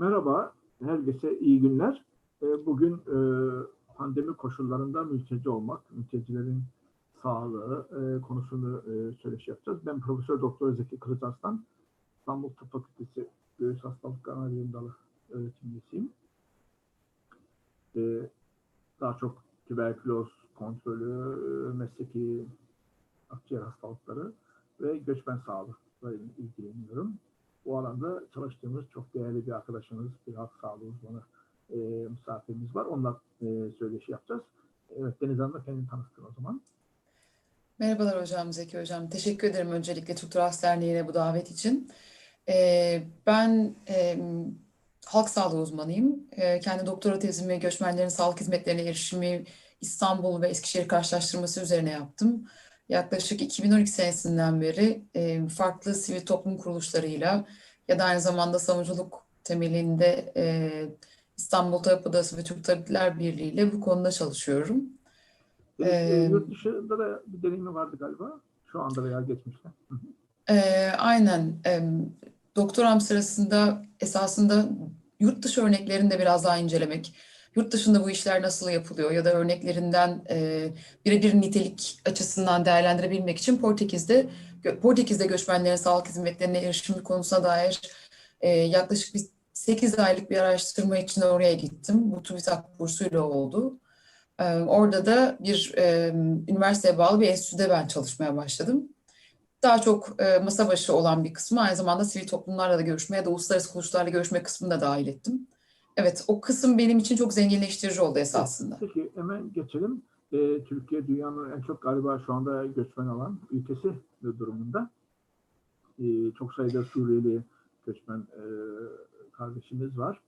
Merhaba, herkese iyi günler. Ee, Bugün e, pandemi koşullarında mülteci olmak, mültecilerin sağlığı e, konusunu e, söyleşi yapacağız. Ben Profesör Doktor Zeki Kılıçarslan, İstanbul Tıp Fakültesi Göğüs Hastalıkları Anabilim Dalı öğretim üyesiyim. Ee, Daha çok tüberküloz kontrolü, mesleki akciğer hastalıkları ve göçmen sağlıkla ilgileniyorum bu alanda çalıştığımız çok değerli bir arkadaşımız, bir halk sağlığı uzmanı e, misafirimiz var. Onunla e, söyleşi yapacağız. Evet Deniz Hanım da kendini tanıtsın o zaman. Merhabalar hocam, Zeki hocam. Teşekkür ederim öncelikle Thorax Derneği'ne bu davet için. Ee, ben e, halk sağlığı uzmanıyım. Ee, kendi doktora tezimi göçmenlerin sağlık hizmetlerine erişimi İstanbul ve Eskişehir karşılaştırması üzerine yaptım. Yaklaşık 2012 senesinden beri e, farklı sivil toplum kuruluşlarıyla ya da aynı zamanda savunuculuk temelinde e, İstanbul Tabip Odası ve Türk Tabipler Birliği ile bu konuda çalışıyorum. Deniz, e, Ee, yurt dışında da bir deneyimi vardı galiba. Şu anda veya geçmişte. Ee, aynen. Em, doktoram sırasında esasında yurt dışı örneklerini de biraz daha incelemek, yurt dışında bu işler nasıl yapılıyor ya da örneklerinden e, birebir nitelik açısından değerlendirebilmek için Portekiz'de Portekiz'de göçmenlerin sağlık hizmetlerine erişimi konusuna dair e, yaklaşık bir 8 aylık bir araştırma için oraya gittim. Bu TÜBİTAK bursuyla oldu. Ee, orada da bir e, üniversiteye bağlı bir enstitüde ben çalışmaya başladım daha çok e, masa başı olan bir kısmı aynı zamanda sivil toplumlarla da görüşme ya da uluslararası kuruluşlarla görüşme kısmını da dahil ettim. Evet, o kısım benim için çok zenginleştirici oldu esasında. Peki hemen geçelim. E, Türkiye dünyanın en çok galiba şu anda göçmen alan ülkesi durumunda. E, çok sayıda Suriyeli göçmen e, kardeşimiz var.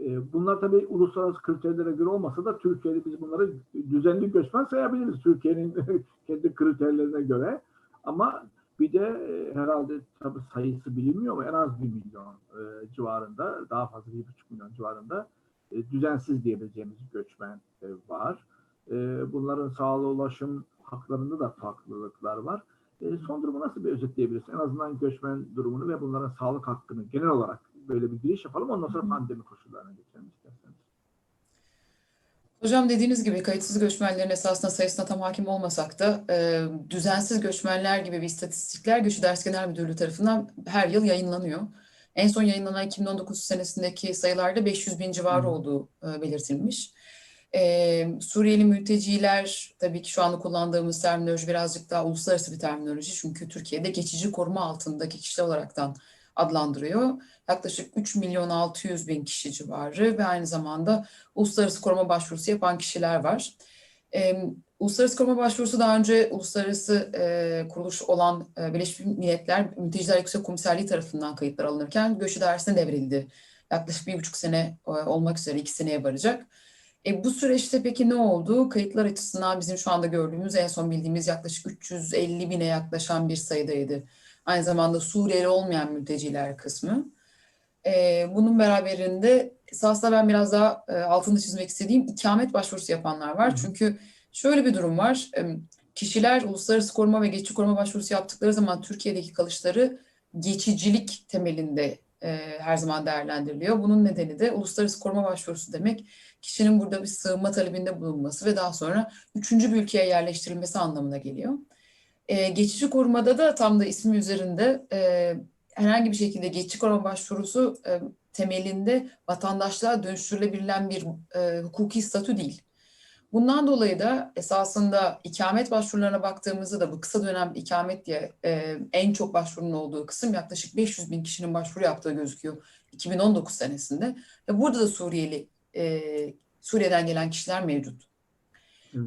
E, bunlar tabii uluslararası kriterlere göre olmasa da Türkiye'de biz bunları düzenli göçmen sayabiliriz. Türkiye'nin kendi kriterlerine göre. Ama bir de e, herhalde tabii sayısı bilinmiyor ama en az bir milyon e, civarında, daha fazla bir buçuk milyon civarında e, düzensiz diyebileceğimiz göçmen e, var. E, bunların sağlığı ulaşım haklarında da farklılıklar var. E, son durumu nasıl bir özetleyebilirsin? En azından göçmen durumunu ve bunların sağlık hakkını genel olarak böyle bir giriş yapalım. Ondan sonra pandemi koşullarına geçelim. Hocam dediğiniz gibi kayıtsız göçmenlerin esasında sayısına tam hakim olmasak da e, düzensiz göçmenler gibi bir istatistikler Göç İdaresi Genel Müdürlüğü tarafından her yıl yayınlanıyor. En son yayınlanan 2019 senesindeki sayılarda 500 bin civarı olduğu e, belirtilmiş. E, Suriyeli mülteciler tabii ki şu anda kullandığımız terminoloji birazcık daha uluslararası bir terminoloji. Çünkü Türkiye'de geçici koruma altındaki kişiler olaraktan adlandırıyor. Yaklaşık 3 milyon 600 bin kişi civarı ve aynı zamanda uluslararası koruma başvurusu yapan kişiler var. Ee, uluslararası koruma başvurusu daha önce uluslararası e, kuruluş olan e, Birleşmiş Milletler Mülteciler Yüksek Komiserliği tarafından kayıtlar alınırken göç idaresine devredildi. Yaklaşık bir buçuk sene e, olmak üzere iki seneye varacak. E, bu süreçte peki ne oldu? Kayıtlar açısından bizim şu anda gördüğümüz en son bildiğimiz yaklaşık 350 bine yaklaşan bir sayıdaydı. Aynı zamanda Suriyeli olmayan mülteciler kısmı. Ee, bunun beraberinde esasında ben biraz daha e, altını çizmek istediğim ikamet başvurusu yapanlar var. Hı hı. Çünkü şöyle bir durum var. E, Kişiler uluslararası koruma ve geçici koruma başvurusu yaptıkları zaman Türkiye'deki kalışları geçicilik temelinde e, her zaman değerlendiriliyor. Bunun nedeni de uluslararası koruma başvurusu demek kişinin burada bir sığınma talebinde bulunması ve daha sonra üçüncü bir ülkeye yerleştirilmesi anlamına geliyor. E, geçici korumada da tam da ismi üzerinde e, herhangi bir şekilde geçici koruma başvurusu e, temelinde vatandaşlığa dönüştürülebilen bir e, hukuki statü değil. Bundan dolayı da esasında ikamet başvurularına baktığımızda da bu kısa dönem ikamet diye e, en çok başvurunun olduğu kısım yaklaşık 500 bin kişinin başvuru yaptığı gözüküyor 2019 senesinde. Ve burada da Suriyeli, e, Suriye'den gelen kişiler mevcut.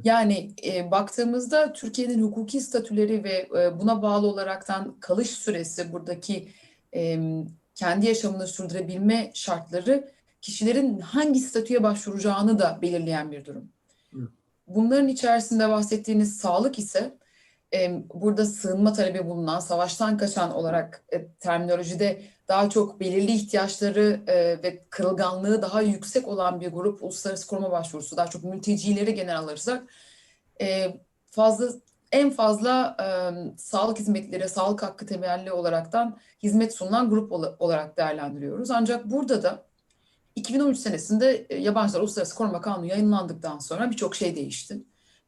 Yani e, baktığımızda Türkiye'nin hukuki statüleri ve e, buna bağlı olaraktan kalış süresi buradaki e, kendi yaşamını sürdürebilme şartları kişilerin hangi statüye başvuracağını da belirleyen bir durum. Bunların içerisinde bahsettiğiniz sağlık ise burada sığınma talebi bulunan, savaştan kaçan olarak e, terminolojide daha çok belirli ihtiyaçları e, ve kırılganlığı daha yüksek olan bir grup uluslararası koruma başvurusu, daha çok mültecileri genel alırsak e, fazla en fazla sağlık hizmetleri, sağlık hakkı temelli olaraktan hizmet sunulan grup ola- olarak değerlendiriyoruz. Ancak burada da 2013 senesinde Yabancılar Uluslararası Koruma Kanunu yayınlandıktan sonra birçok şey değişti.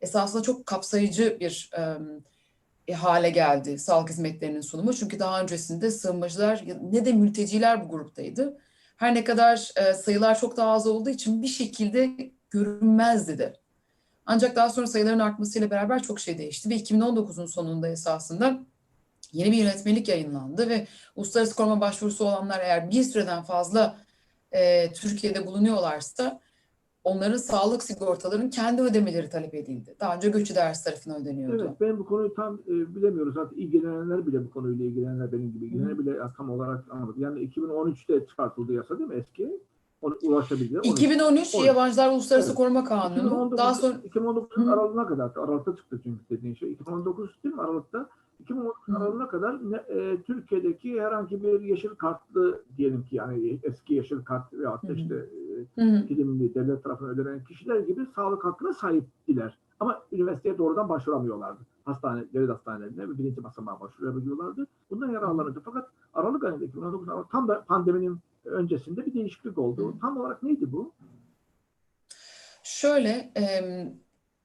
Esasında çok kapsayıcı bir e, hale geldi sağlık hizmetlerinin sunumu. Çünkü daha öncesinde sığınmacılar ne de mülteciler bu gruptaydı. Her ne kadar e, sayılar çok daha az olduğu için bir şekilde görünmezdi de. Ancak daha sonra sayıların artmasıyla beraber çok şey değişti ve 2019'un sonunda esasında yeni bir yönetmelik yayınlandı ve uluslararası koruma başvurusu olanlar eğer bir süreden fazla e, Türkiye'de bulunuyorlarsa onların sağlık sigortalarının kendi ödemeleri talep edildi. Daha önce göç idaresi tarafından ödeniyordu. Evet, ben bu konuyu tam e, bilemiyoruz. Zaten ilgilenenler bile bu konuyla ilgilenenler benim gibi ilgilenenler bile tam olarak anlamadı. Yani 2013'te çıkartıldı yasa değil mi eski? Onu ulaşabilir. 2013 13. Yabancılar Uluslararası Evet. Koruma Kanunu. 2019, Daha sonra 2019'un Hı. aralığına kadar, Aralık'ta çıktı çünkü dediğin şey. 2019 değil mi Aralık'ta? 2019 Hı. aralığına kadar e, Türkiye'deki herhangi bir yeşil kartlı diyelim ki yani eski yeşil kart veyahut da işte e, hı. primli devlet tarafından ödenen kişiler gibi sağlık hakkına sahiptiler. Ama üniversiteye doğrudan başvuramıyorlardı. Hastane, devlet hastanelerine ve birinci basamağa başvurabiliyorlardı. Bundan yararlanırdı. Fakat Aralık ayında 2019 Aralık, tam da pandeminin öncesinde bir değişiklik oldu. Tam olarak neydi bu? Şöyle, em,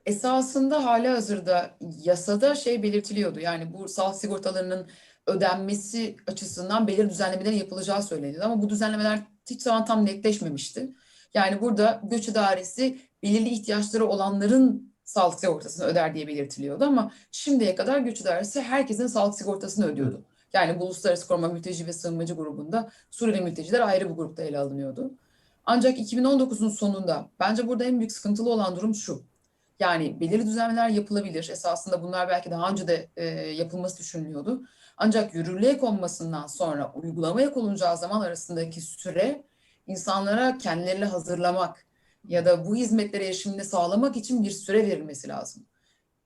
esasında hali hazırda yasada şey belirtiliyordu. Yani bu sağlık sigortalarının ödenmesi açısından belirli düzenlemelerin yapılacağı söyleniyordu. Ama bu düzenlemeler hiç zaman tam netleşmemişti. Yani burada göç idaresi belirli ihtiyaçları olanların sağlık sigortasını öder diye belirtiliyordu. Ama şimdiye kadar göç idaresi herkesin sağlık sigortasını ödüyordu. Yani bu Uluslararası Koruma Mülteci ve Sığınmacı grubunda Suriyeli mülteciler ayrı bir grupta ele alınıyordu. Ancak 2019'un sonunda bence burada en büyük sıkıntılı olan durum şu. Yani belirli düzenlemeler yapılabilir. Esasında bunlar belki daha önce de e, yapılması düşünülüyordu. Ancak yürürlüğe konmasından sonra uygulamaya konulacağı zaman arasındaki süre insanlara kendilerini hazırlamak ya da bu hizmetlere erişimini sağlamak için bir süre verilmesi lazım.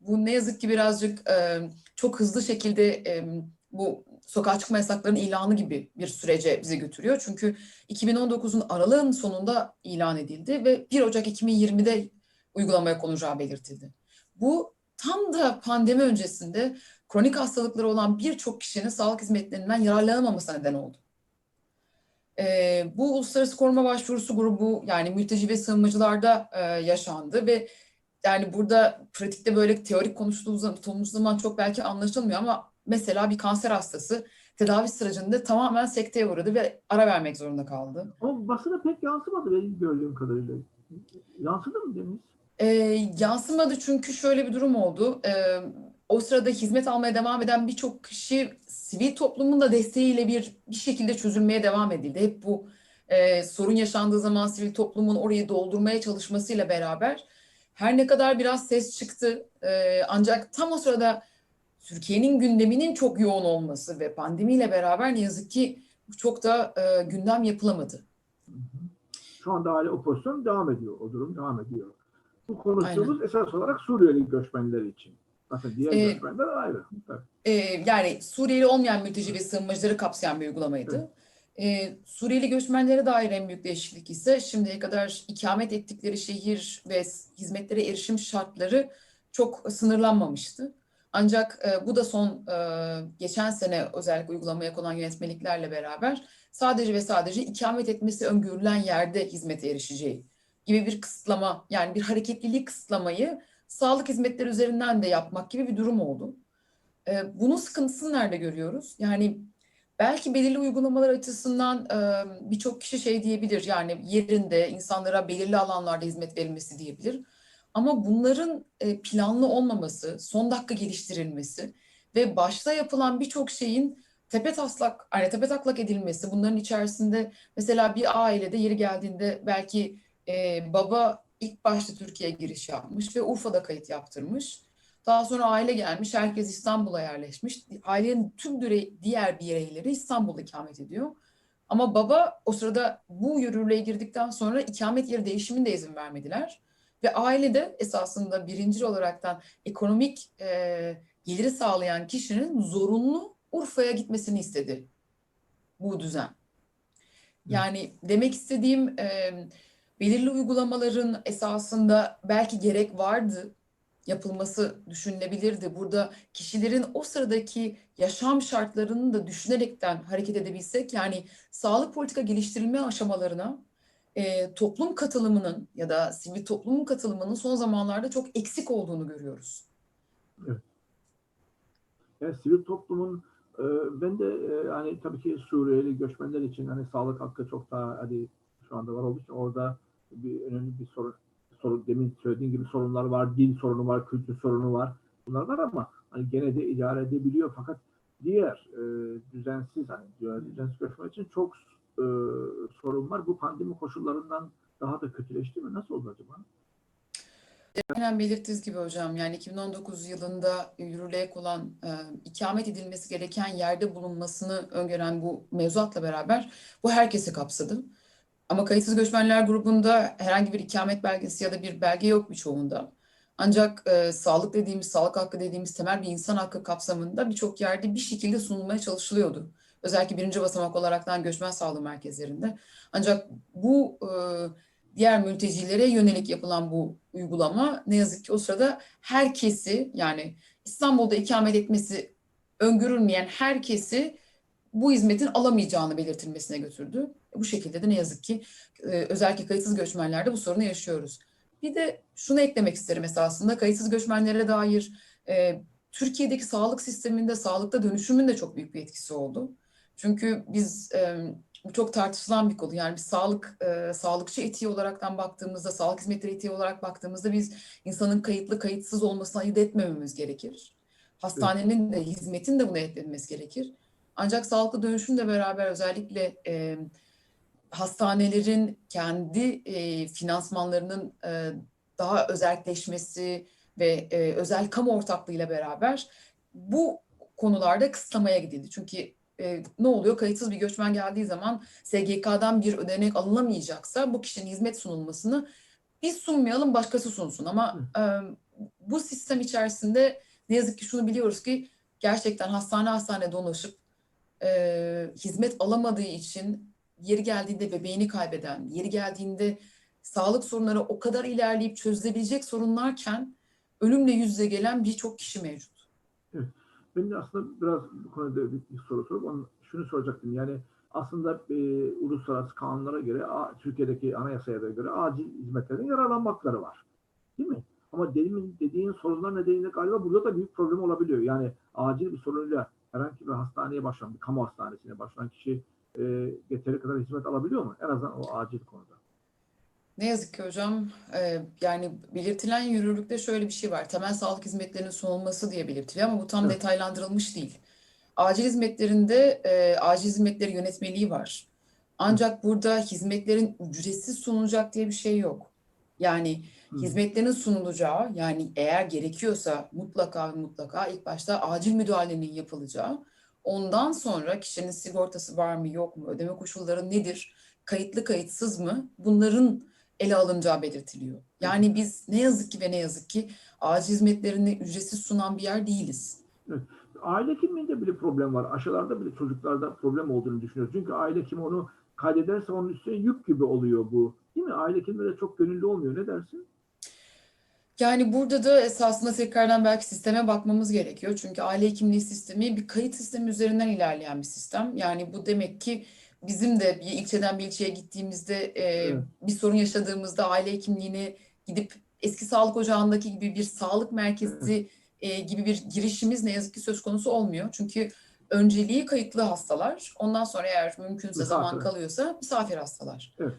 Bu ne yazık ki birazcık e, çok hızlı şekilde e, bu sokağa çıkma yasaklarının ilanı gibi bir sürece bizi götürüyor. Çünkü 2019'un aralığın sonunda ilan edildi ve 1 Ocak 2020'de uygulamaya konacağı belirtildi. Bu tam da pandemi öncesinde kronik hastalıkları olan birçok kişinin sağlık hizmetlerinden yararlanamamasına neden oldu. Ee, bu uluslararası koruma başvurusu grubu yani mülteci ve sığınmacılarda e, yaşandı ve yani burada pratikte böyle teorik konuştuğumuz konuştuğumuz zaman çok belki anlaşılmıyor ama mesela bir kanser hastası tedavi sürecinde tamamen sekteye uğradı ve ara vermek zorunda kaldı. O basına pek yansımadı benim gördüğüm kadarıyla. Yansıdı mı Deniz? Ee, yansımadı çünkü şöyle bir durum oldu. Ee, o sırada hizmet almaya devam eden birçok kişi sivil toplumun da desteğiyle bir bir şekilde çözülmeye devam edildi. Hep bu e, sorun yaşandığı zaman sivil toplumun orayı doldurmaya çalışmasıyla beraber her ne kadar biraz ses çıktı e, ancak tam o sırada Türkiye'nin gündeminin çok yoğun olması ve pandemiyle beraber ne yazık ki çok da e, gündem yapılamadı. Şu anda hala o pozisyon devam ediyor. O durum devam ediyor. Bu konuştuğumuz esas olarak Suriyeli göçmenler için. Bakın diğer Ee, göçmenler ayrı. Tabii. Ee, yani Suriyeli olmayan mülteci ve sığınmacıları kapsayan bir uygulamaydı. Ee, Suriyeli göçmenlere dair en büyük değişiklik ise şimdiye kadar ikamet ettikleri şehir ve hizmetlere erişim şartları çok sınırlanmamıştı. Ancak e, bu da son e, geçen sene özellikle uygulamaya konan yönetmeliklerle beraber sadece ve sadece ikamet etmesi öngörülen yerde hizmete erişeceği gibi bir kısıtlama yani bir hareketlilik kısıtlamayı sağlık hizmetleri üzerinden de yapmak gibi bir durum oldu. Ee, bunun sıkıntısını nerede görüyoruz? Yani belki belirli uygulamalar açısından e, birçok kişi şey diyebilir yani yerinde insanlara belirli alanlarda hizmet verilmesi diyebilir. Ama bunların e, planlı olmaması, son dakika geliştirilmesi ve başta yapılan birçok şeyin tepe taslak, yani tepe taklak edilmesi, bunların içerisinde mesela bir ailede yeri geldiğinde belki e, baba ilk başta Türkiye'ye giriş yapmış ve Urfa'da kayıt yaptırmış. Daha sonra aile gelmiş, herkes İstanbul'a yerleşmiş. Ailenin tüm diğer bireyleri İstanbul'da ikamet ediyor. Ama baba o sırada bu yürürlüğe girdikten sonra ikamet yeri değişimine de izin vermediler. Ve ailede esasında birincil olaraktan ekonomik e, geliri sağlayan kişinin zorunlu Urfa'ya gitmesini istedi bu düzen. Yani demek istediğim e, belirli uygulamaların esasında belki gerek vardı, yapılması düşünülebilirdi. Burada kişilerin o sıradaki yaşam şartlarını da düşünerekten hareket edebilsek, yani sağlık politika geliştirilme aşamalarına e, toplum katılımının ya da sivil toplumun katılımının son zamanlarda çok eksik olduğunu görüyoruz. Yani sivil toplumun e, ben de e, hani tabii ki Suriyeli göçmenler için hani sağlık hakkı çok daha hani şu anda var olduğu için orada bir önemli bir sorun sorun demin söylediğim gibi sorunlar var, dil sorunu var, kültür sorunu var. Bunlar var ama hani gene de idare edebiliyor fakat diğer e, düzensiz hani diğer düzensiz göçmen için çok e, sorun var. Bu pandemi koşullarından daha da kötüleşti mi? Nasıl oldu acaba? Aynen belirttiğiniz gibi hocam yani 2019 yılında yürürlüğe konan e, ikamet edilmesi gereken yerde bulunmasını öngören bu mevzuatla beraber bu herkesi kapsadı. Ama kayıtsız göçmenler grubunda herhangi bir ikamet belgesi ya da bir belge yok birçoğunda. Ancak e, sağlık dediğimiz, sağlık hakkı dediğimiz temel bir insan hakkı kapsamında birçok yerde bir şekilde sunulmaya çalışılıyordu. Özellikle birinci basamak olaraktan göçmen sağlığı merkezlerinde. Ancak bu e, diğer mültecilere yönelik yapılan bu uygulama ne yazık ki o sırada herkesi yani İstanbul'da ikamet etmesi öngörülmeyen herkesi bu hizmetin alamayacağını belirtilmesine götürdü. Bu şekilde de ne yazık ki e, özellikle kayıtsız göçmenlerde bu sorunu yaşıyoruz. Bir de şunu eklemek isterim esasında kayıtsız göçmenlere dair e, Türkiye'deki sağlık sisteminde sağlıkta dönüşümün de çok büyük bir etkisi oldu. Çünkü biz e, bu çok tartışılan bir konu. Yani biz sağlık e, sağlıkçı etiği olaraktan baktığımızda, sağlık hizmetleri etiği olarak baktığımızda biz insanın kayıtlı kayıtsız olmasını ayırt etmememiz gerekir. Hastanenin de hizmetin de buna etmemesi gerekir. Ancak sağlıklı dönüşümle beraber özellikle e, hastanelerin kendi e, finansmanlarının e, daha özelleşmesi ve e, özel kamu ortaklığıyla beraber bu konularda kısıtlamaya gidildi. Çünkü e, ne oluyor? Kayıtsız bir göçmen geldiği zaman SGK'dan bir ödenek alınamayacaksa bu kişinin hizmet sunulmasını biz sunmayalım başkası sunsun. Ama e, bu sistem içerisinde ne yazık ki şunu biliyoruz ki gerçekten hastane hastane dolaşıp e, hizmet alamadığı için yeri geldiğinde bebeğini kaybeden, yeri geldiğinde sağlık sorunları o kadar ilerleyip çözülebilecek sorunlarken ölümle yüz yüze gelen birçok kişi mevcut. Ben de aslında biraz bu konuda bir, soru sorup onu, şunu soracaktım. Yani aslında e, uluslararası kanunlara göre, a, Türkiye'deki anayasaya göre acil hizmetlerden yararlanmakları var. Değil mi? Ama demin dediğin sorunlar nedeniyle galiba burada da büyük problem olabiliyor. Yani acil bir sorunuyla herhangi bir hastaneye başlayan, bir kamu hastanesine başlayan kişi e, yeteri kadar hizmet alabiliyor mu? En azından o acil konuda. Ne yazık ki hocam e, yani belirtilen yürürlükte şöyle bir şey var. Temel sağlık hizmetlerinin sunulması diye belirtiliyor ama bu tam Evet. detaylandırılmış değil. Acil hizmetlerinde e, acil hizmetleri yönetmeliği var. Ancak burada hizmetlerin ücretsiz sunulacak diye bir şey yok. Yani Hı. hizmetlerin sunulacağı yani eğer gerekiyorsa mutlaka mutlaka ilk başta acil müdahalenin yapılacağı. Ondan sonra kişinin sigortası var mı yok mu, ödeme koşulları nedir, kayıtlı kayıtsız mı bunların ele alınacağı belirtiliyor. Yani biz ne yazık ki ve ne yazık ki acil hizmetlerini ücretsiz sunan bir yer değiliz. Aile hekimliğinde bile problem var. Aşılarda bile çocuklarda problem olduğunu düşünüyoruz. Çünkü aile hekimi onu kaydederse onun üstüne yük gibi oluyor bu. Değil mi? Aile hekimleri de çok gönüllü olmuyor. Ne dersin? Yani burada da esasında tekrardan belki sisteme bakmamız gerekiyor. Çünkü aile hekimliği sistemi bir kayıt sistemi üzerinden ilerleyen bir sistem. Yani bu demek ki bizim de bir ilçeden bir ilçeye gittiğimizde e, Evet. bir sorun yaşadığımızda aile hekimliğine gidip eski sağlık ocağındaki gibi bir sağlık merkezi e, gibi bir girişimiz ne yazık ki söz konusu olmuyor. Çünkü önceliği kayıtlı hastalar. Ondan sonra eğer mümkünse zaman Misafir. kalıyorsa misafir hastalar. Evet.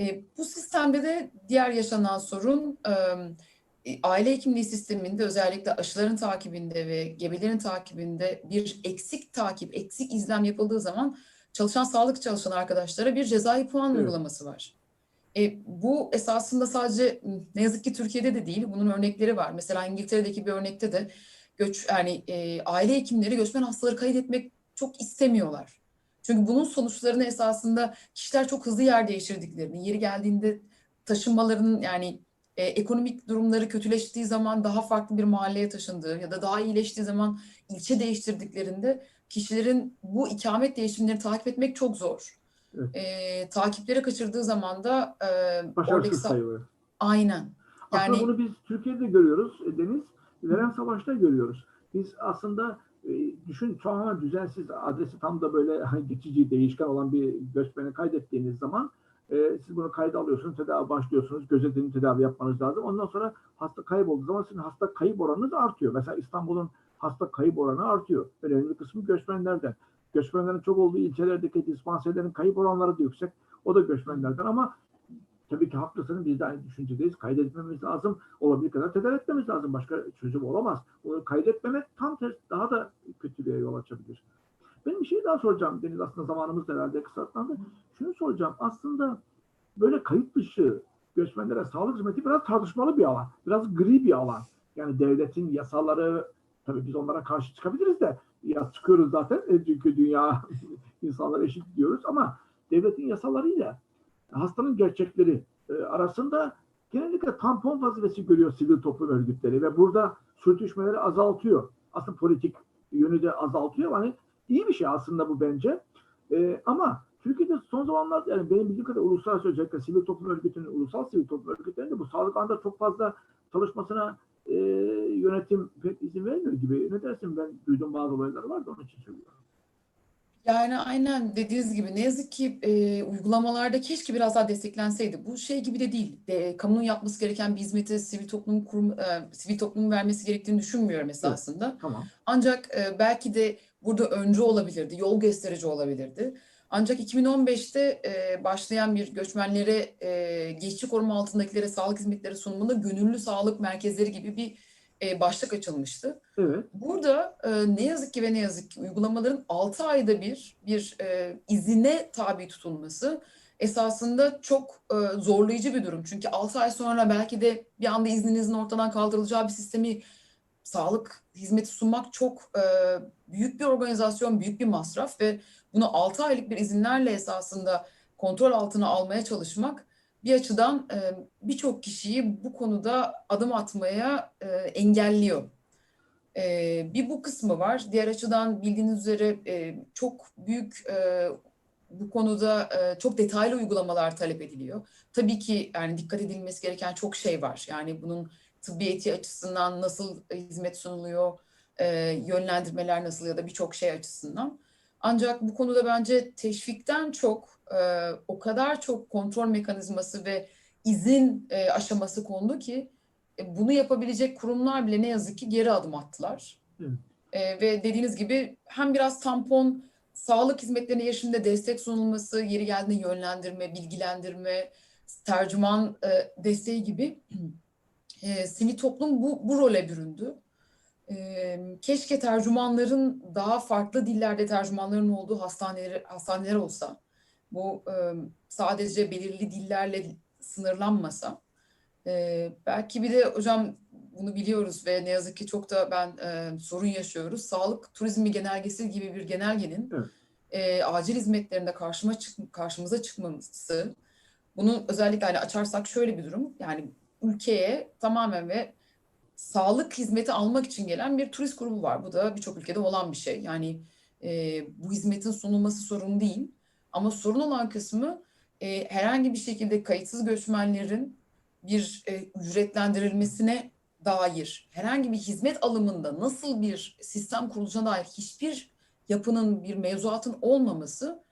E, bu sistemde de diğer yaşanan sorun e, aile hekimliği sisteminde özellikle aşıların takibinde ve gebelerin takibinde bir eksik takip, eksik izlem yapıldığı zaman çalışan sağlık çalışan arkadaşlara bir cezai puan Evet. uygulaması var. E, bu esasında sadece ne yazık ki Türkiye'de de değil, bunun örnekleri var. Mesela İngiltere'deki bir örnekte de göç yani e, aile hekimleri göçmen hastaları kaydetmek çok istemiyorlar. Çünkü bunun sonuçlarını esasında kişiler çok hızlı yer değiştirdiklerini, yeri geldiğinde taşınmalarının yani e, ekonomik durumları kötüleştiği zaman daha farklı bir mahalleye taşındığı ya da daha iyileştiği zaman ilçe değiştirdiklerinde kişilerin bu ikamet değişimlerini takip etmek çok zor. Evet. E, takipleri kaçırdığı zaman da e, Başarısız sa- sayılır. aynen. Aslında Yani bunu biz Türkiye'de görüyoruz e, Deniz. Veren Savaş'ta görüyoruz. Biz aslında e, düşün tamamen düzensiz adresi tam da böyle hani geçici değişken olan bir göçmeni kaydettiğiniz zaman E, siz bunu kayda alıyorsunuz, tedavi başlıyorsunuz, gözetim tedavi yapmanız lazım. Ondan sonra hasta kaybolduğu zaman sizin hasta kayıp oranınız artıyor. Mesela İstanbul'un hasta kayıp oranı artıyor. Önemli bir kısmı göçmenlerden. Göçmenlerin çok olduğu ilçelerdeki dispanserlerin kayıp oranları da yüksek. O da göçmenlerden ama tabii ki haklısınız. Biz de aynı düşüncedeyiz. Kaydetmemiz lazım. Olabildiği kadar tedavi etmemiz lazım. Başka çözüm olamaz. Bunu kaydetmemek tam tersi daha da kötülüğe yol açabilir. Ben bir şey daha soracağım Deniz. Aslında zamanımız herhalde kısaltlandı. Şunu soracağım. Aslında böyle kayıt dışı göçmenlere sağlık hizmeti biraz tartışmalı bir alan. Biraz gri bir alan. Yani devletin yasaları tabii biz onlara karşı çıkabiliriz de ya çıkıyoruz zaten E, çünkü dünya insanlar eşit diyoruz ama devletin yasalarıyla hastanın gerçekleri e, arasında genellikle tampon vazifesi görüyor sivil toplum örgütleri ve burada sürtüşmeleri azaltıyor. Aslında politik yönü de azaltıyor. Hani iyi bir şey aslında bu bence. E, ama Türkiye'de son zamanlarda yani benim bildiğim kadar uluslararası özellikle sivil toplum örgütünün, ulusal sivil toplum örgütlerinin de bu sağlık alanında çok fazla çalışmasına e, yönetim pek izin vermiyor gibi. Ne dersin ben duydum bazı olaylar var da onun için söylüyorum. Yani aynen dediğiniz gibi ne yazık ki e, uygulamalarda keşke biraz daha desteklenseydi. Bu şey gibi de değil. De, kamunun yapması gereken bir hizmeti sivil toplum kurum, e, sivil toplumun vermesi gerektiğini düşünmüyorum esasında. Tamam. Ancak e, belki de burada öncü olabilirdi, yol gösterici olabilirdi. Ancak 2015'te e, başlayan bir göçmenlere, e, geçici koruma altındakilere sağlık hizmetleri sunumunda gönüllü sağlık merkezleri gibi bir e, başlık açılmıştı. Evet. Burada e, ne yazık ki ve ne yazık ki uygulamaların 6 ayda bir bir e, izine tabi tutulması esasında çok e, zorlayıcı bir durum. Çünkü 6 ay sonra belki de bir anda izninizin ortadan kaldırılacağı bir sistemi sağlık hizmeti sunmak çok e, büyük bir organizasyon, büyük bir masraf ve bunu 6 aylık bir izinlerle esasında kontrol altına almaya çalışmak bir açıdan e, birçok kişiyi bu konuda adım atmaya e, engelliyor. E, bir bu kısmı var. Diğer açıdan bildiğiniz üzere e, çok büyük e, bu konuda e, çok detaylı uygulamalar talep ediliyor. Tabii ki yani dikkat edilmesi gereken çok şey var. Yani bunun tıbbiyeti açısından nasıl hizmet sunuluyor, e, yönlendirmeler nasıl ya da birçok şey açısından. Ancak bu konuda bence teşvikten çok e, o kadar çok kontrol mekanizması ve izin e, aşaması kondu ki e, bunu yapabilecek kurumlar bile ne yazık ki geri adım attılar. Evet. E, ve dediğiniz gibi hem biraz tampon, sağlık hizmetlerine yaşında destek sunulması, yeri geldiğinde yönlendirme, bilgilendirme, tercüman e, desteği gibi e, sivil toplum bu, bu role büründü. E, keşke tercümanların daha farklı dillerde tercümanların olduğu hastaneler, hastaneler olsa. Bu e, sadece belirli dillerle sınırlanmasa. E, belki bir de hocam bunu biliyoruz ve ne yazık ki çok da ben e, sorun yaşıyoruz. Sağlık turizmi genelgesi gibi bir genelgenin Evet. e, acil hizmetlerinde karşıma çık karşımıza çıkmaması. Bunu özellikle hani açarsak şöyle bir durum. Yani ülkeye tamamen ve sağlık hizmeti almak için gelen bir turist grubu var. Bu da birçok ülkede olan bir şey. Yani e, bu hizmetin sunulması sorun değil. Ama sorun olan kısmı e, herhangi bir şekilde kayıtsız göçmenlerin bir e, ücretlendirilmesine dair herhangi bir hizmet alımında nasıl bir sistem kurulacağına dair hiçbir yapının, bir mevzuatın olmaması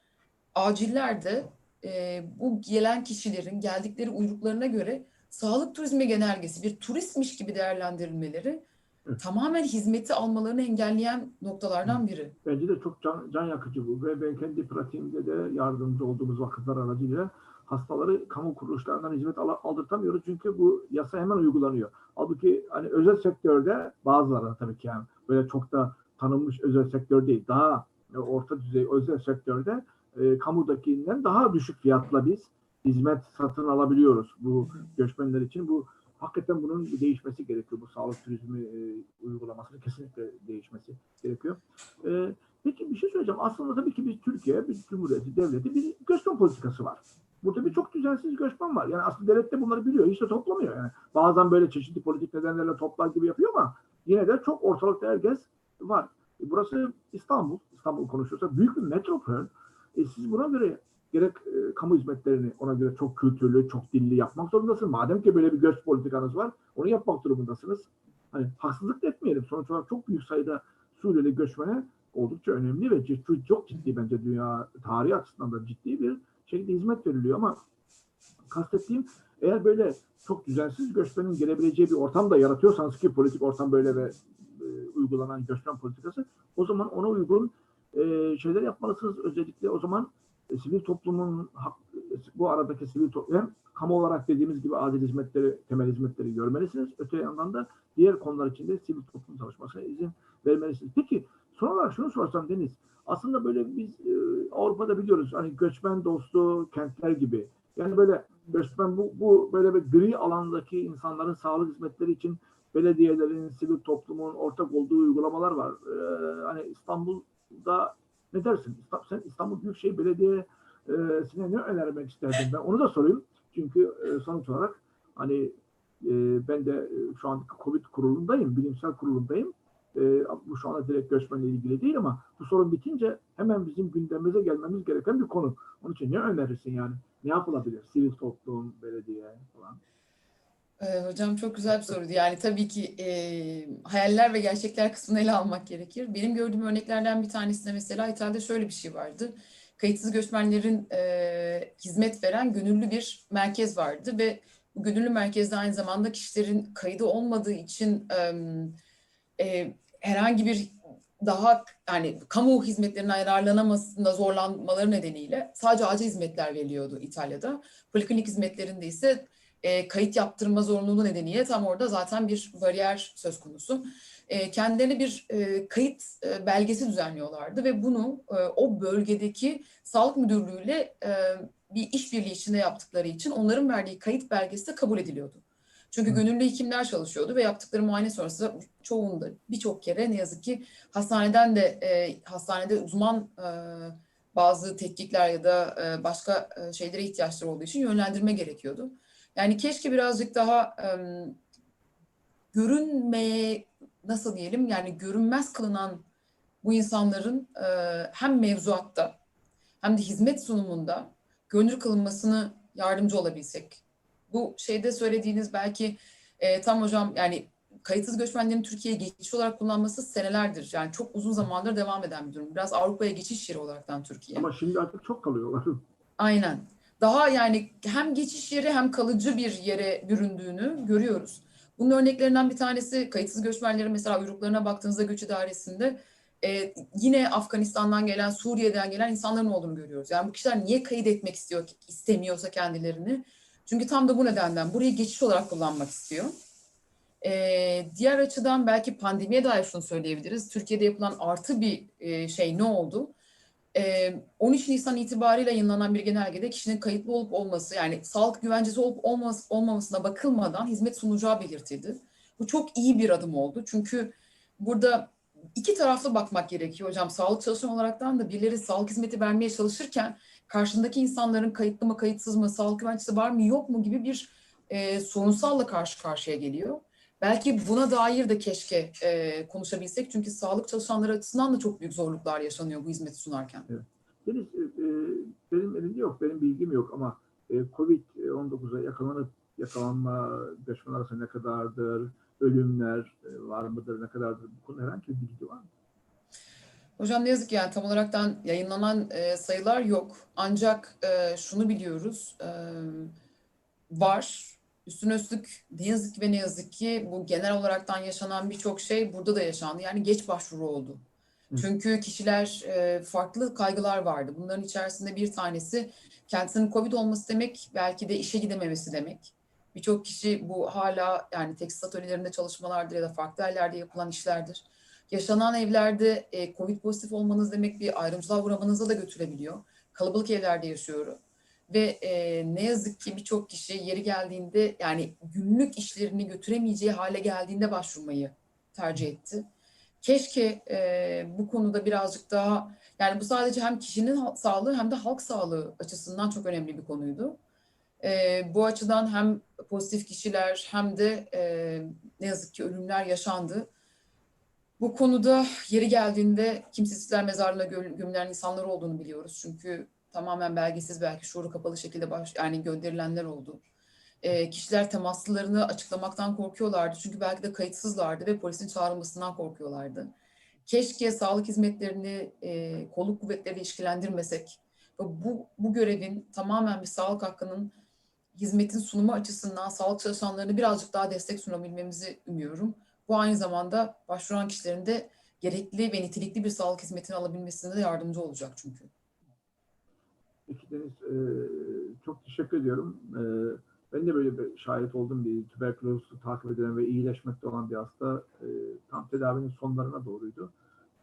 acillerde e, bu gelen kişilerin geldikleri uyruklarına göre sağlık turizmi genelgesi bir turistmiş gibi değerlendirilmeleri Evet. tamamen hizmeti almalarını engelleyen noktalardan biri. Bence de çok can, can yakıcı bu ve ben kendi pratiğimde de yardımcı olduğumuz vakıflar aracılığıyla hastaları kamu kuruluşlarından hizmet al- aldırtamıyoruz çünkü bu yasa hemen uygulanıyor. Halbuki hani özel sektörde bazıları tabii ki yani böyle çok da tanınmış özel sektör değil. Daha orta düzey özel sektörde e, kamudakinden daha düşük fiyatla biz hizmet satın alabiliyoruz bu göçmenler için. Bu hakikaten bunun bir değişmesi gerekiyor. Bu sağlık turizmi e, uygulamasının kesinlikle değişmesi gerekiyor. E, peki bir şey söyleyeceğim. Aslında tabii ki biz Türkiye, bir cumhuriyeti, devleti bir göçmen politikası var. Burada birçok düzensiz göçmen var. Yani aslında devlet de bunları biliyor. Hiç de toplamıyor. Yani bazen böyle çeşitli politik nedenlerle toplar gibi yapıyor ama yine de çok ortalıkta herkes var. E, burası İstanbul. İstanbul konuşuyorsa büyük bir metropol. E, siz buna göre gerek e, kamu hizmetlerini ona göre çok kültürlü, çok dilli yapmak zorundasınız. Madem ki böyle bir göç politikanız var, onu yapmak durumundasınız. Hani haksızlık da etmeyelim. Sonuç olarak çok büyük sayıda Suriyeli göçmene oldukça önemli ve ciddi, çok ciddi bence dünya tarihi açısından da ciddi bir şekilde hizmet veriliyor ama kastettiğim eğer böyle çok düzensiz göçmenin gelebileceği bir ortam da yaratıyorsanız ki politik ortam böyle ve e, uygulanan göçmen politikası o zaman ona uygun e, şeyler yapmalısınız. Özellikle o zaman sivil toplumun bu aradaki sivil toplum hem kamu olarak dediğimiz gibi adil hizmetleri, temel hizmetleri görmelisiniz. Öte yandan da diğer konular içinde sivil toplum çalışmasına izin vermelisiniz. Peki son olarak şunu sorsam Deniz, aslında böyle biz e, Avrupa'da biliyoruz hani göçmen dostu kentler gibi. Yani böyle göçmen bu, bu böyle bir gri alandaki insanların sağlık hizmetleri için belediyelerin, sivil toplumun ortak olduğu uygulamalar var. Ee, hani İstanbul'da ne dersin? Sen İstanbul Büyükşehir Belediyesi'ne ne önermek isterdin? Ben onu da sorayım. Çünkü e, sonuç olarak hani e, ben de e, şu an Covid kurulundayım, bilimsel kurulundayım. E, bu şu anda direkt göçmenle ilgili değil ama bu sorun bitince hemen bizim gündemimize gelmemiz gereken bir konu. Onun için ne önerirsin yani? Ne yapılabilir? Sivil toplum, belediye falan. Ee, hocam çok güzel bir soruydu. Yani tabii ki e, hayaller ve gerçekler kısmını ele almak gerekir. Benim gördüğüm örneklerden bir tanesi de mesela İtalya'da şöyle bir şey vardı. Kayıtsız göçmenlerin e, hizmet veren gönüllü bir merkez vardı ve bu gönüllü merkezde aynı zamanda kişilerin kaydı olmadığı için em, e, herhangi bir daha yani kamu hizmetlerinden yararlanamasında zorlanmaları nedeniyle sadece acil hizmetler veriliyordu İtalya'da. Poliklinik hizmetlerinde ise e, kayıt yaptırma zorunluluğu nedeniyle tam orada zaten bir bariyer söz konusu. E, kendilerine bir e, kayıt e, belgesi düzenliyorlardı ve bunu e, o bölgedeki sağlık müdürlüğüyle e, bir işbirliği içinde yaptıkları için onların verdiği kayıt belgesi de kabul ediliyordu. Çünkü gönüllü hekimler çalışıyordu ve yaptıkları muayene sonrası çoğunda birçok kere ne yazık ki hastaneden de e, hastanede uzman e, bazı tetkikler ya da e, başka e, şeylere ihtiyaçları olduğu için yönlendirme gerekiyordu. Yani keşke birazcık daha em, görünmeye nasıl diyelim yani görünmez kılınan bu insanların e, hem mevzuatta hem de hizmet sunumunda görünür kılınmasını yardımcı olabilsek. Bu şeyde söylediğiniz belki e, tam hocam yani kayıtsız göçmenlerin Türkiye'ye geçiş olarak kullanması senelerdir. Yani çok uzun zamandır devam eden bir durum. Biraz Avrupa'ya geçiş yeri olaraktan Türkiye. Ama şimdi artık çok kalıyorlar. Aynen. Daha yani hem geçiş yeri hem kalıcı bir yere büründüğünü görüyoruz. Bunun örneklerinden bir tanesi kayıtsız göçmenlerin mesela uyruklarına baktığınızda göç idaresinde e, yine Afganistan'dan gelen, Suriye'den gelen insanların olduğunu görüyoruz. Yani bu kişiler niye kayıt etmek istiyor, istemiyorsa kendilerini? Çünkü tam da bu nedenden burayı geçiş olarak kullanmak istiyor. E, diğer açıdan belki pandemiye dair şunu söyleyebiliriz. Türkiye'de yapılan artı bir e, şey ne oldu? E, 13 Nisan itibariyle yayınlanan bir genelgede kişinin kayıtlı olup olması yani sağlık güvencesi olup olmaz, olmamasına bakılmadan hizmet sunacağı belirtildi. Bu çok iyi bir adım oldu. Çünkü burada iki taraflı bakmak gerekiyor hocam. Sağlık çalışan olaraktan da birileri sağlık hizmeti vermeye çalışırken karşındaki insanların kayıtlı mı kayıtsız mı sağlık güvencesi var mı yok mu gibi bir e, sorunsalla karşı karşıya geliyor. Belki buna dair de keşke e, konuşabilsek. Çünkü sağlık çalışanları açısından da çok büyük zorluklar yaşanıyor bu hizmeti sunarken. Deniz, e, e, benim elimde yok, benim bilgim yok ama e, Covid-19'a yakalanıp yakalanma göçmen arasında ne kadardır, ölümler e, var mıdır, ne kadardır? Bu konuda herhangi bir bilgi var mı? Hocam ne yazık ki yani tam olaraktan yayınlanan e, sayılar yok. Ancak e, şunu biliyoruz, e, var. Üstüne üstlük ne yazık ve ne yazık ki bu genel olaraktan yaşanan birçok şey burada da yaşandı. Yani geç başvuru oldu. Hı. Çünkü kişiler e, farklı kaygılar vardı. Bunların içerisinde bir tanesi kendisinin Covid olması demek belki de işe gidememesi demek. Birçok kişi bu hala yani tekstil atölyelerinde çalışmalardır ya da farklı yerlerde yapılan işlerdir. Yaşanan evlerde e, Covid pozitif olmanız demek bir ayrımcılığa uğramanıza da götürebiliyor. Kalabalık evlerde yaşıyorum. Ve e, ne yazık ki birçok kişi yeri geldiğinde yani günlük işlerini götüremeyeceği hale geldiğinde başvurmayı tercih etti. Keşke e, bu konuda birazcık daha yani bu sadece hem kişinin sağlığı hem de halk sağlığı açısından çok önemli bir konuydu. E, bu açıdan hem pozitif kişiler hem de e, ne yazık ki ölümler yaşandı. Bu konuda yeri geldiğinde kimsesizler mezarlığına gö- gömülen insanlar olduğunu biliyoruz. Çünkü tamamen belgesiz belki şuuru kapalı şekilde baş, yani gönderilenler oldu. E, kişiler temaslılarını açıklamaktan korkuyorlardı. Çünkü belki de kayıtsızlardı ve polisin çağrılmasından korkuyorlardı. Keşke sağlık hizmetlerini e, kolluk kuvvetleriyle ilişkilendirmesek ve bu, bu görevin tamamen bir sağlık hakkının hizmetin sunumu açısından sağlık çalışanlarına birazcık daha destek sunabilmemizi umuyorum. Bu aynı zamanda başvuran kişilerin de gerekli ve nitelikli bir sağlık hizmetini alabilmesine de yardımcı olacak çünkü. Peki Deniz, e, çok teşekkür ediyorum. E, ben de böyle bir şahit oldum bir tüberkülozu takip edilen ve iyileşmekte olan bir hasta e, tam tedavinin sonlarına doğruydu.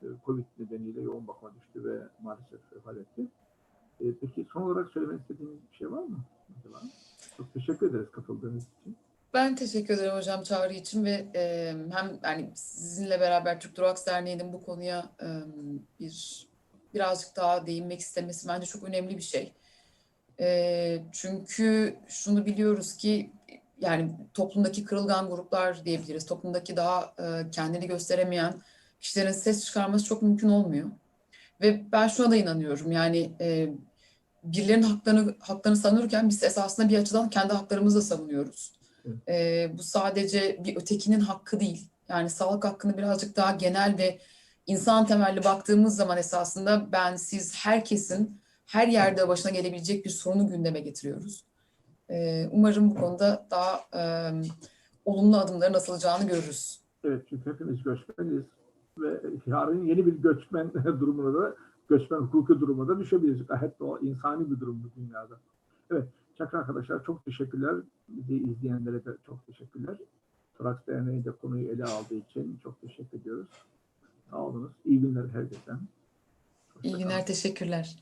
E, Covid nedeniyle yoğun bakıma düştü ve maalesef vefat etti. E, peki son olarak söylemek istediğiniz bir şey var mı? Acaba? Çok teşekkür ederiz katıldığınız için. Ben teşekkür ederim hocam çağrı için ve e, hem yani sizinle beraber Türk Duraks Derneği'nin bu konuya e, bir birazcık daha değinmek istemesi bence çok önemli bir şey. E, çünkü şunu biliyoruz ki yani toplumdaki kırılgan gruplar diyebiliriz. Toplumdaki daha e, kendini gösteremeyen kişilerin ses çıkarması çok mümkün olmuyor. Ve ben şuna da inanıyorum yani e, birilerinin haklarını haklarını savunurken biz esasında bir açıdan kendi haklarımızı da savunuyoruz. Ee, bu sadece bir ötekinin hakkı değil. Yani sağlık hakkını birazcık daha genel ve insan temelli baktığımız zaman esasında ben, siz, herkesin her yerde başına gelebilecek bir sorunu gündeme getiriyoruz. Ee, umarım bu konuda daha e, olumlu adımların atılacağını görürüz. Evet çünkü hepimiz göçmeniz ve yarın yeni bir göçmen durumuna da göçmen hukuku durumuna da düşebiliriz. Gayet doğal, insani bir durum bu dünyada. Evet, Çakır arkadaşlar çok teşekkürler. Bizi izleyenlere de çok teşekkürler. Toraks Derneği de konuyu ele aldığı için çok teşekkür ediyoruz. Sağ olunuz. İyi günler herkese. İyi günler, teşekkürler.